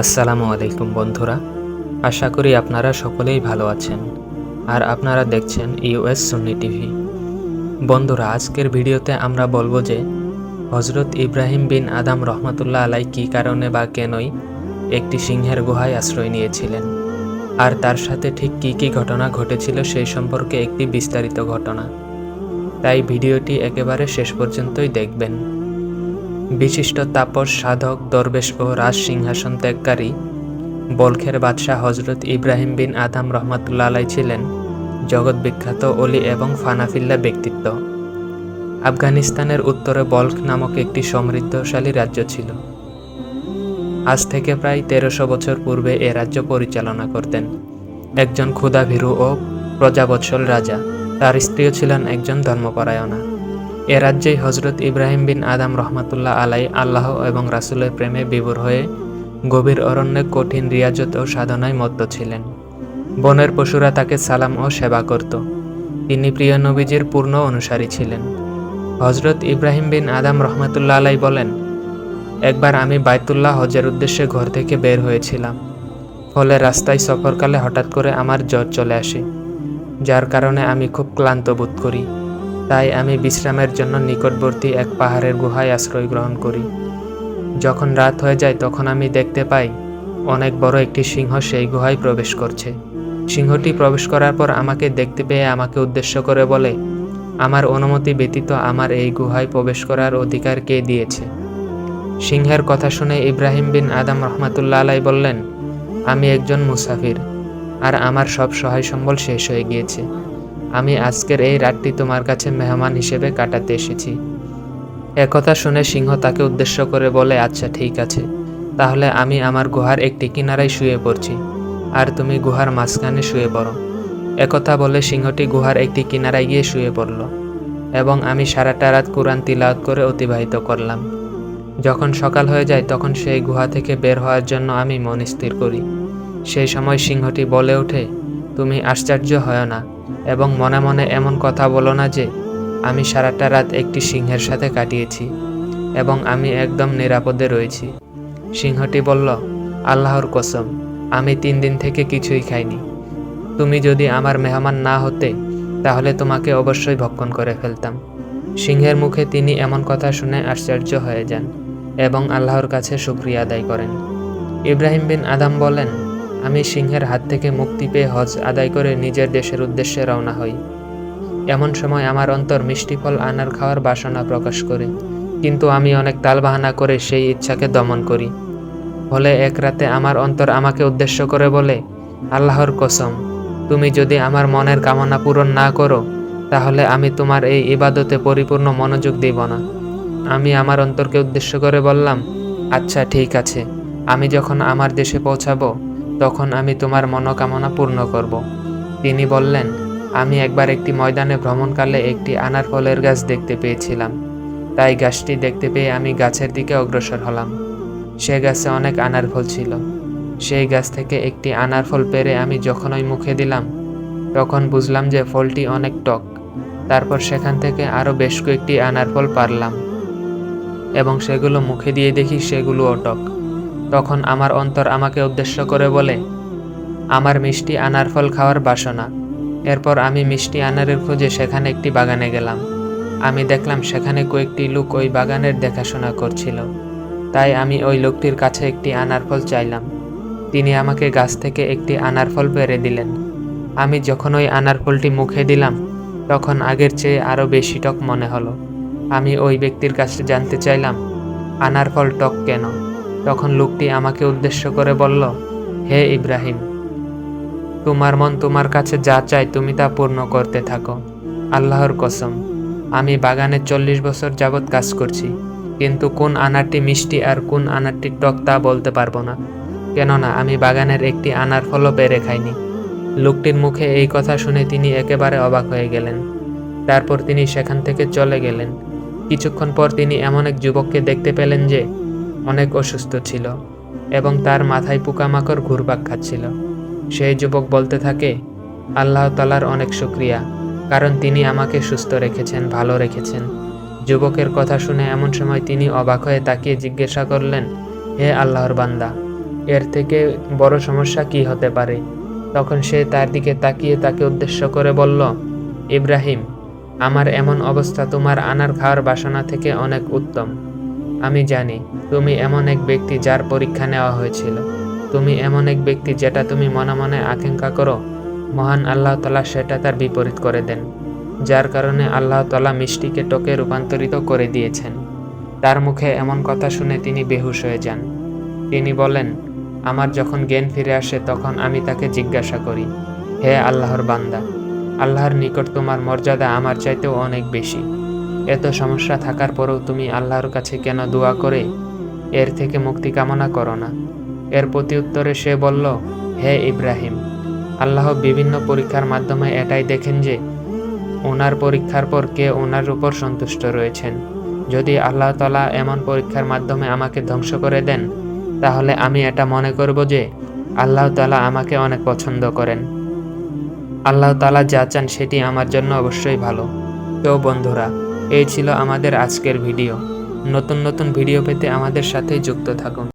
আসসালামু আলাইকুম বন্ধুরা, আশা করি আপনারা সকলেই ভালো আছেন আর আপনারা দেখছেন ইউএস সুন্নি টিভি। বন্ধুরা, আজকের ভিডিওতে আমরা বলব যে হজরত ইব্রাহিম বিন আদাম রহমতুল্লাহ আলাই কী কারণে বা কেনই একটি সিংহের গুহায় আশ্রয় নিয়েছিলেন আর তার সাথে ঠিক কী কী ঘটনা ঘটেছিল সেই সম্পর্কে একটি বিস্তারিত ঘটনা। তাই ভিডিওটি একেবারে শেষ পর্যন্তই দেখবেন। বিশিষ্ট তাপস, সাধক, দরবেশ ও রাজ সিংহাসন ত্যাগকারী বলখের বাদশাহ হজরত ইব্রাহিম বিন আদাম রহমাতুল্লা ছিলেন জগৎ বিখ্যাত অলি এবং ফানাফিল্লা ব্যক্তিত্ব। আফগানিস্তানের উত্তরে বলখ নামক একটি সমৃদ্ধশালী রাজ্য ছিল। আজ থেকে প্রায় তেরোশো বছর পূর্বে এ রাজ্য পরিচালনা করতেন। একজন ক্ষুধাভীরু ও প্রজাবৎসল রাজা। তার স্ত্রীও ছিলেন একজন ধর্মপরায়ণা। এ রাজ্যেই হজরত ইব্রাহিম বিন আদাম রহমাতুল্লাহ আলাই আল্লাহ এবং রাসুলের প্রেমে বিভোর হয়ে গভীর অরণ্যে কঠিন রিয়াজত ও সাধনায় মত্ত ছিলেন। বনের পশুরা তাকে সালাম ও সেবা করত। তিনি প্রিয় নবীজির পূর্ণ অনুসারী ছিলেন। হজরত ইব্রাহিম বিন আদাম রহমাতুল্লাহ আলাই বলেন, একবার আমি বাইতুল্লাহ হজের উদ্দেশ্যে ঘর থেকে বের হয়েছিলাম। ফলে রাস্তায় সফরকালে হঠাৎ করে আমার জ্বর চলে আসে, যার কারণে আমি খুব ক্লান্ত বোধ করি। তাই আমি বিশ্রামের জন্য নিকটবর্তী এক পাহাড়ের গুহায় আশ্রয় গ্রহণ করি। যখন রাত হয়ে যায়, তখন আমি দেখতে পাই অনেক বড় একটি সিংহ সেই গুহায় প্রবেশ করছে। সিংহটি প্রবেশ করার পর আমাকে দেখতে পেয়ে আমাকে উদ্দেশ্য করে বলে, আমার অনুমতি ব্যতীত আমার এই গুহায় প্রবেশ করার অধিকার কে দিয়েছে? সিংহের কথা শুনে ইব্রাহিম বিন আদাম রহমাতুল্লা আলাই বললেন, আমি একজন মুসাফির, আর আমার সব সহায় সম্বল শেষ হয়ে গিয়েছে। আমি আজকের এই রাতটি তোমার কাছে মেহমান হিসেবে কাটাতে এসেছি। একথা শুনে সিংহ তাকে উদ্দেশ্য করে বলে আচ্ছা ঠিক আছে। তাহলে আমি আমার গুহার একটি কিনারায় শুয়ে পড়ছি, আর তুমি গুহার মাঝখানে শুয়ে পড়ো। একথা বলে সিংহটি গুহার একটি কিনারায় গিয়ে শুয়ে পড়ল, এবং আমি সারাটা রাত কোরআন তিলাওয়াত করে অতিবাহিত করলাম। যখন সকাল হয়ে যায়, তখন সেই গুহা থেকে বের হওয়ার জন্য আমি মন স্থির করি। সেই সময় সিংহটি বলে ওঠে, তুমি আশ্চর্য হয় না। এবং মনে মনে এমন কথা বলো না যে, আমি সারাটা রাত একটি সিংহের সাথে কাটিয়েছি এবং আমি একদম নিরাপদে রয়েছি। সিংহটি বলল, আল্লাহর কসম, আমি তিন দিন থেকে কিছুই খাইনি। তুমি যদি আমার মেহমান না হতে, তাহলে তোমাকে অবশ্যই ভক্ষণ করে ফেলতাম। সিংহের মুখে তিনি এমন কথা শুনে আশ্চর্য হয়ে যান এবং আল্লাহর কাছে শুক্রিয়া আদায় করেন। ইব্রাহিম বিন আদাম বলেন আমি সিংহের হাত থেকে মুক্তি পেয়ে হজ আদায় করে নিজের দেশের উদ্দেশ্যে রওনা হই। এমন সময় আমার অন্তর মিষ্টি ফল আনার খাওয়ার বাসনা প্রকাশ করে, কিন্তু আমি অনেক তালবাহানা করে সেই ইচ্ছাকে দমন করি। ফলে এক রাতে আমার অন্তর আমাকে উদ্দেশ্য করে বলে, আল্লাহর কসম, তুমি যদি আমার মনের কামনা পূরণ না করো, তাহলে আমি তোমার এই ইবাদতে পরিপূর্ণ মনোযোগ দিব না। আমি আমার অন্তরকে উদ্দেশ্য করে বললাম আচ্ছা ঠিক আছে। আমি যখন আমার দেশে পৌঁছাবো তখন আমি তোমার মনোকামনা পূর্ণ করব। তিনি বললেন, আমি একবার একটি ময়দানে ভ্রমণকালে একটি আনার ফলের গাছ দেখতে পেয়েছিলাম। তাই গাছটি দেখতে পেয়ে আমি গাছের দিকে অগ্রসর হলাম। সে গাছে অনেক আনার ফল ছিল। সেই গাছ থেকে একটি আনার ফল পেরে আমি যখন ওই মুখে দিলাম, তখন বুঝলাম যে ফলটি অনেক টক। তারপর সেখান থেকে আরও বেশ কয়েকটি আনার ফল পারলাম। এবং সেগুলো মুখে দিয়ে দেখি সেগুলোও টক। তখন আমার অন্তর আমাকে উদ্দেশ্য করে বলে, আমার মিষ্টি আনার ফল খাওয়ার বাসনা। এরপর আমি মিষ্টি আনারের খোঁজে সেখানে একটি বাগানে গেলাম। আমি দেখলাম সেখানে কয়েকটি লোক ওই বাগানের দেখাশোনা করছিল। তাই আমি ওই লোকটির কাছে একটি আনার ফল চাইলাম। তিনি আমাকে গাছ থেকে একটি আনার ফল পেরে দিলেন। আমি যখন ওই আনার ফলটি মুখে দিলাম, তখন আগের চেয়ে আরও বেশি টক মনে হলো। আমি ওই ব্যক্তির কাছে জানতে চাইলাম, আনার ফল টক কেন? তখন লোকটি আমাকে উদ্দেশ্য করে বলল, হে ইব্রাহিম, তোমার মন তোমার কাছে যা চায় তুমি তা পূর্ণ করতে থাকো। আল্লাহর কসম, আমি বাগানে চল্লিশ বছর যাবৎ কাজ করছি, কিন্তু কোন আনারটি মিষ্টি আর কোন আনারটি টক তা বলতে পারব না, কেননা আমি বাগানের একটি আনার ফলও পেরে খাইনি। লোকটির মুখে এই কথা শুনে তিনি একেবারে অবাক হয়ে গেলেন। তারপর তিনি সেখান থেকে চলে গেলেন। কিছুক্ষণ পর তিনি এমন এক যুবককে দেখতে পেলেন যে অনেক অসুস্থ ছিল এবং তার মাথায় পোকামাকড় ঘুরপাক খাচ্ছিল। সেই যুবক বলতে থাকে, আল্লাহ তালার অনেক শুক্রিয়া, কারণ তিনি আমাকে সুস্থ রেখেছেন, ভালো রেখেছেন। যুবকের কথা শুনে এমন সময় তিনি অবাক হয়ে তাকিয়ে জিজ্ঞাসা করলেন, হে আল্লাহর বান্দা, এর থেকে বড় সমস্যা কি হতে পারে? তখন সে তার দিকে তাকিয়ে তাকে উদ্দেশ্য করে বলল, ইব্রাহিম, আমার এমন অবস্থা তোমার আনার খাওয়ার বাসনা থেকে অনেক উত্তম। আমি জানি, তুমি এমন এক ব্যক্তি যার পরীক্ষা নেওয়া হয়েছিল। তুমি এমন এক ব্যক্তি যেটা তুমি মনে মনে আকাঙ্ক্ষা করো। মহান আল্লাহ তালা সেটা তার বিপরীত করে দেন, যার কারণে আল্লাহ তালা মিষ্টিকে টোকে রূপান্তরিত করে দিয়েছেন। তার মুখে এমন কথা শুনে তিনি বেহুশ হয়ে যান। তিনি বলেন, আমার যখন জ্ঞান ফিরে আসে তখন আমি তাকে জিজ্ঞাসা করি, হে আল্লাহর বান্দা, আল্লাহর নিকট তোমার মর্যাদা আমার চাইতেও অনেক বেশি। এত সমস্যা থাকার পরেও তুমি আল্লাহর কাছে কেন দোয়া করে? এর থেকে মুক্তি কামনা করো না। এর প্রতি উত্তরে সে বলল, হে ইব্রাহিম, আল্লাহ বিভিন্ন পরীক্ষার মাধ্যমে এটাই দেখেন যে, ওনার পরীক্ষার পর কে ওনার উপর সন্তুষ্ট রয়েছেন। যদি আল্লাহ তালা এমন পরীক্ষার মাধ্যমে আমাকে ধ্বংস করে দেন, তাহলে আমি এটা মনে করব যে, আল্লাহ তালা আমাকে অনেক পছন্দ করেন। আল্লাহ তালা যা চান সেটি আমার জন্য অবশ্যই ভালো। তো বন্ধুরা এই ছিল আমাদের আজকের ভিডিও। নতুন নতুন ভিডিও পেতে আমাদের সাথে যুক্ত থাকুন।